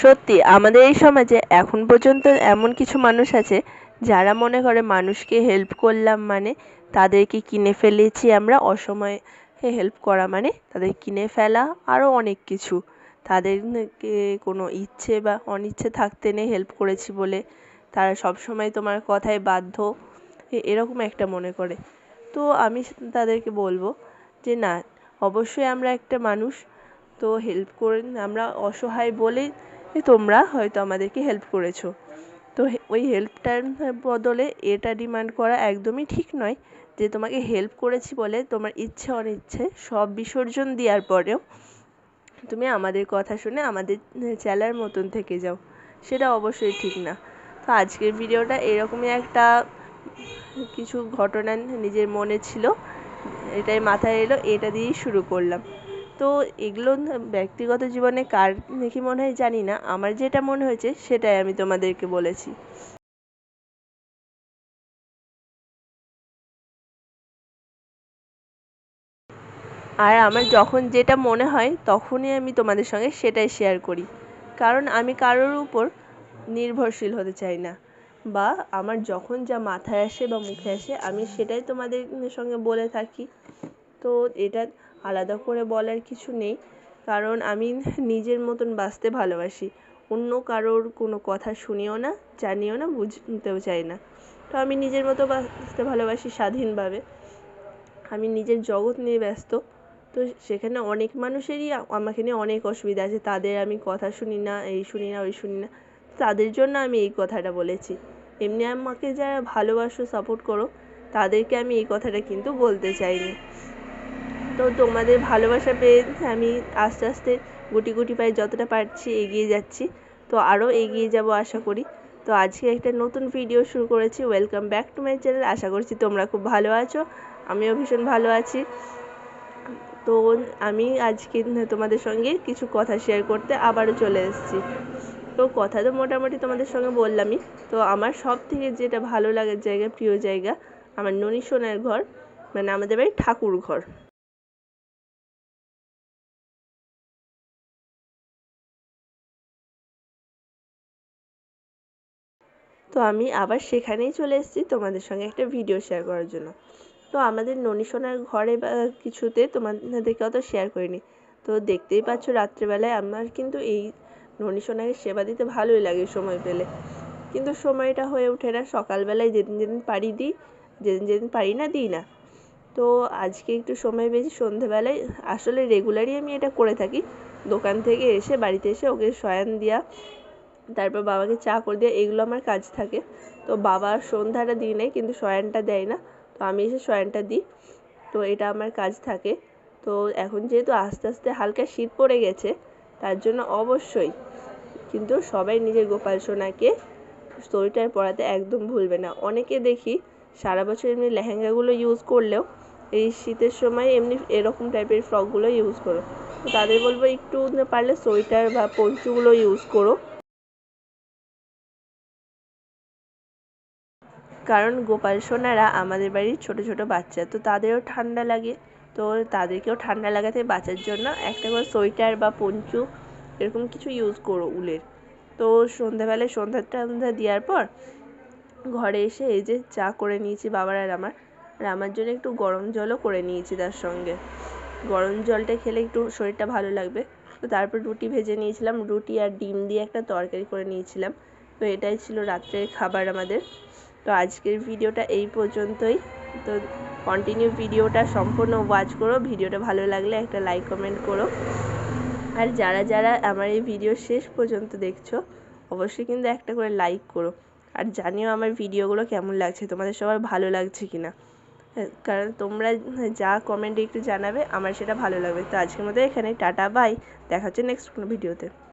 সত্যি, আমাদের এই সমাজে এখন পর্যন্ত এমন কিছু মানুষ আছে যারা মনে করে মানুষকে হেল্প করলাম মানে তাদেরকে কিনে ফেলেছি আমরা, অসময়ে হেল্প করা মানে তাদের কিনে ফেলা আরও অনেক কিছু। তাদেরকে কোনো ইচ্ছে বা অনিচ্ছে থাকতে নেই হেল্প করেছি বলে। তারা সব সময় তোমার কথায় বাধ্য। এরকম একটা মনে করে। তো আমি তাদেরকে বলব যে না, অবশ্যই আমরা একটা মানুষ। তো হেল্প করে আমরা অসহায় বলেই তোমরা হয়তো আমাদেরকে হেল্প করেছ। তো ওই হেল্পটার বদলে এটা ডিমান্ড করা একদমই ঠিক নয় যে তোমাকে হেল্প করেছি বলে তোমার ইচ্ছে অনিচ্ছে, সব বিসর্জন দেওয়ার পরেও তুমি আমাদের কথা শুনে আমাদের চেলার মতন থেকে যাও। সেটা অবশ্যই ঠিক না। তো আজকের ভিডিওটা এরকমই একটা কিছু ঘটনা নিজের মনে ছিল, এটাই মাথায় এলো, এটা দিয়েই শুরু করলাম। তো এগুলো ব্যক্তিগত জীবনে কার দেখি মনে হয় জানি না। আমার যেটা মনে হয়েছে সেটাই আমি তোমাদেরকে বলেছি। আর আমার যখন যেটা মনে হয় তখনই আমি তোমাদের সঙ্গে সেটাই শেয়ার করি। কারণ আমি কারোর উপর নির্ভরশীল হতে চাই না। বা আমার যখন যা মাথায় আসে বা মুখে আসে আমি সেটাই তোমাদের সঙ্গে বলে থাকি। তো এটা আলাদা করে বলার কিছু নেই, কারণ আমি নিজের মতন বাঁচতে ভালোবাসি। অন্য কারোর কোনো কথা শুনিও না, জানিও না, বুঝতেও চাই না। তো আমি নিজের মতো বাঁচতে ভালোবাসি স্বাধীনভাবে। আমি নিজের জগৎ নিয়ে ব্যস্ত। তো সেখানে অনেক মানুষেরই আমাকে নিয়ে অনেক অসুবিধা আছে। তাদের আমি কথা শুনি না, এই শুনি না, ওই শুনি না। তাদের জন্য আমি এই কথাটা বলেছি। এমনি আমাকে যারা ভালোবাসো সাপোর্ট করো, তাদেরকে আমি এই কথাটা কিন্তু বলতে চাইনি। তো তোমাদের ভালোবাসা পেয়ে আমি আস্তে আস্তে গুটি গুটি পায়ে যতটা পারছি এগিয়ে যাচ্ছি। তো আরও এগিয়ে যাব আশা করি। তো আজকে একটা নতুন ভিডিও শুরু করেছি। Welcome back to my channel আশা করছি তোমরা খুব ভালো আছো। আমিও ভীষণ ভালো আছি। তো আমি আজকে তোমাদের সঙ্গে কিছু কথা শেয়ার করতে আবারও চলে এসেছি। তো কথা তো মোটামুটি তোমাদের সঙ্গে বললামই। তো আমার সব থেকে যেটা ভালো লাগার জায়গা, প্রিয় জায়গা, আমার ননী সোনার ঘর মানে আমাদের বাড়ি ঠাকুর ঘর তো আমি আবার সেখানেই চলে এসেছি তোমাদের সঙ্গে একটা ভিডিও শেয়ার করার জন্য। তো আমাদের ননীসোনার ঘরে বা কিছুতে তোমাদেরকে অত শেয়ার করিনি। তো দেখতেই পাচ্ছ রাত্রেবেলায় আমার কিন্তু এই ননীসোনাকে সেবা দিতে ভালোই লাগে সময় পেলে। কিন্তু সময়টা হয়ে ওঠে না, সকালবেলায় যেদিন যেদিন পারি দিই, যেদিন যেদিন পারি না দিই না। তো আজকে একটু সময় পেয়েছি সন্ধেবেলায়, আসলে রেগুলারই আমি এটা করে থাকি। দোকান থেকে এসে, বাড়িতে এসে ওকে শয়ান দেওয়া তারপর বাবাকে চা করে দেওয়া এগুলো আমার কাজ থাকে। তো বাবা সন্ধ্যাটা দিই নেয় কিন্তু শয়ানটা দেয় না। তো আমি এসে শয়ানটা দিই, তো এটা আমার কাজ থাকে। তো এখন যেহেতু আস্তে আস্তে হালকা শীত পড়ে গেছে, তার জন্য অবশ্যই কিন্তু সবাই নিজের গোপাল সোনাকে সোয়েটার পরাতে একদম ভুলবে না। অনেকে দেখি সারা বছর এমনি লেহেঙ্গাগুলো ইউজ করলেও এই শীতের সময় এমনি এরকম টাইপের ফ্রকগুলো ইউজ করো। তো তাদের বলব একটু পারলে সোয়েটার বা পঞ্চুগুলো ইউজ করো। কারণ গোপাল সোনারা আমাদের বাড়ির ছোট ছোট বাচ্চা, তো তাদেরও ঠান্ডা লাগে। তো তাদেরকেও ঠান্ডা লাগাতে বাঁচার জন্য একটা করে সোয়েটার বা পঞ্চু এরকম কিছু ইউজ করো উলের। তো সন্ধ্যাবেলায় সন্ধ্যা টন্ধ্যা দেওয়ার পর ঘরে এসে এই যে চা করে নিয়েছি বাবার আর আমার। আর আমার জন্য একটু গরম জলও করে নিয়েছি তার সঙ্গে। গরম জলটা খেলে একটু শরীরটা ভালো লাগবে। তো তারপর রুটি ভেজে নিয়েছিলাম। রুটি আর ডিম দিয়ে একটা তরকারি করে নিয়েছিলাম। তো এটাই ছিল রাত্রের খাবার আমাদের। তো আজকের ভিডিওটা এই পর্যন্তই। তো কন্টিনিউ ভিডিওটা সম্পূর্ণ ওয়াচ করো। ভিডিওটা ভালো লাগলে একটা লাইক কমেন্ট করো। আর যারা যারা আমার এই ভিডিও শেষ পর্যন্ত দেখছ, অবশ্যই কিন্তু একটা করে লাইক করো। আর জানিও আমার ভিডিওগুলো কেমন লাগছে, তোমাদের সবার ভালো লাগছে কি না কারণ তোমরা যা কমেন্টে একটু জানাবে, আমার সেটা ভালো লাগবে। তো আজকের মতো এখানে টাটা বাই দেখা হচ্ছে নেক্সট কোনো ভিডিওতে